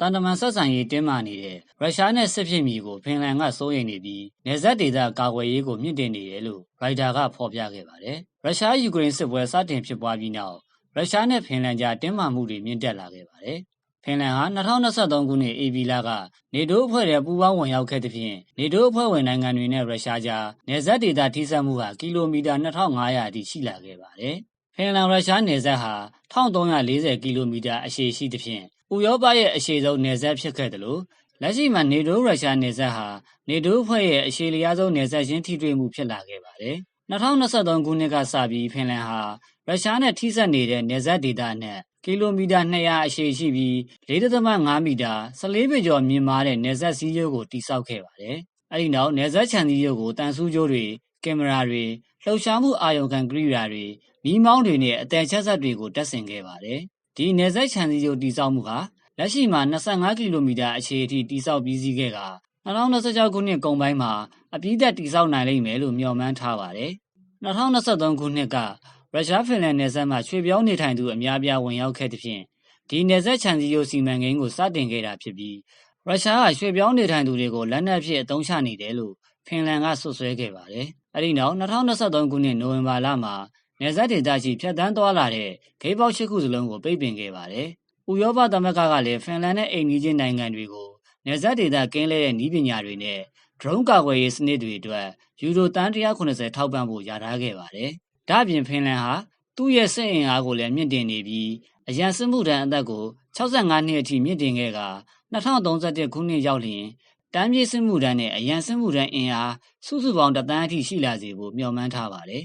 တန်တမန်ဆက်ဆံရေးတင်းမာနေတဲ့ရုရှားနဲ့စစ်ဖြစ်မီကိုဖင်လန်ကစိုးရိမ်နေပြီးနေဆက်ဒေသကာကွယ်ရေးကိုမြင့်တင်နေတယ်လို့ရိုက်တာကဖော်ပြခဲ့ပါတယ်။ရုရှားယူကရိန်းစစ်ပွဲစတင်ဖြစ်ပွားပြီးနောက်ရုရှားနဲ့ဖင်လန်ကြားတင်းမာမှုတွေမြင့်တက်လာခဲ့ပါတယ်။ဖင်လန်ဟာ2023ခုနှစ် AB လကနေတိုးအဖွဲ့ရဲ့ပူးပေါင်းဝင်ရောက်ခဲ့သဖြင့်နေတိုးအဖွဲ့ဝင်နိုင်ငံတွေနဲ့ရုရှားကြားနေဆက်ဒေသထိစပ်မှုဟာကီလိုမီတာ2500အထိရှိလာခဲ့ပါတယ်။ဖင်လန်ရုရှားနယ်စပ်ဟာ1340ကီလိုမီတာအရှည်ရှိသဖြင့် ဥရောပရဲ့အရှည်ဆုံးနယ်စပ်ဖြစ်ခဲ့တယ်လို့လက်ရှိမှာနေတိုးရုရှားနယ်စပ်ဟာနေတိုးအဖွဲ့ရဲ့အရှည်လျားဆုံးနယ်စပ်ချင်းထိတွေ့မှုဖြစ်လာခဲ့ပါတယ်။2023ခုနှစ်ကစပြီးဖင်လန်ဟာရုရှားနဲ့ထိစပ်နေတဲ့နယ်စပ်ဒေသနဲ့ကီလိုမီတာ200အရှည်ရှိပြီး4.5မီတာ14ပေကျော်မြင့်မားတဲ့နယ်စပ်စည်းရိုးကိုတိစောက်ခဲ့ပါတယ်။အဲဒီနောက်နယ်စပ်ခြံစည်းရိုးကိုတန်ဆူးကြိုးတွေကင်မရာတွေလှုပ်ရှားမှုအာရုံခံကိရိယာတွေမီးမောင်းတွေနဲ့အတန်ချက်ဆက်တွေကိုတပ်ဆင်ခဲ့ပါတယ်။ ဒီနယ်စပ်ခြံစည်းရိုးတိစောက်မှုဟာလက်ရှိမှာ25ကီလိုမီတာအခြေအထိတိစောက်ပြီးစီးခဲ့က2026ခုနှစ်ကုန်ပိုင်းမှာအပြည့်သက်တိစောက်နိုင်လိမ့်မယ်လို့မျှော်မှန်းထားပါတယ်။2023ခုနှစ်ကရုရှားဖင်လန်နယ်စပ်မှာရွှေပြောင်းနေထိုင်သူအများပြားဝင်ရောက်ခဲ့သဖြင့်ဒီနယ်စပ်ခြံစည်းရိုးစီမံကိန်းကိုစတင်ခဲ့တာဖြစ်ပြီးရုရှားကရွှေပြောင်းနေထိုင်သူတွေကိုလက်နက်ဖြင့်အသုံးချနေတယ်လို့ဖင်လန်ကဆွဆွဲခဲ့ပါတယ်။အဲဒီနောက်2023ခုနှစ်နိုဝင်ဘာလမှာ နယ်စပ်ဒေသရှိဖြတ်တန်းသွားလာတဲ့ဂိတ်ပေါက်ရှိခုစလုံးကိုပိတ်ပင်ခဲ့ပါတယ်။ဥရောပသမဂ္ဂကလည်းဖင်လန်နဲ့အိမ်နီးချင်းနိုင်ငံတွေကိုနယ်စပ်ဒေသကင်းလဲတဲ့နည်းပညာတွေနဲ့ drone ကာကွယ်ရေးစနစ်တွေအတွက်ယူရိုတန်190ထောက်ပံ့ဖို့ရထားခဲ့ပါတယ်။ဒါ့အပြင်ဖင်လန်ဟာသူ့ရဲ့စစ်အင်အားကိုလည်းမြင့်တင်နေပြီးအရန်စစ်မှုထမ်းအသက်ကို65နှစ်အထိမြင့်တင်ခဲ့က2031ခုနှစ်ရောက်လျင်တမ်းပြေးစစ်မှုထမ်းနဲ့အရန်စစ်မှုထမ်းအင်အားစုစုပေါင်းတသန်းအထိရှိလာစေဖို့မျှော်မှန်းထားပါတယ်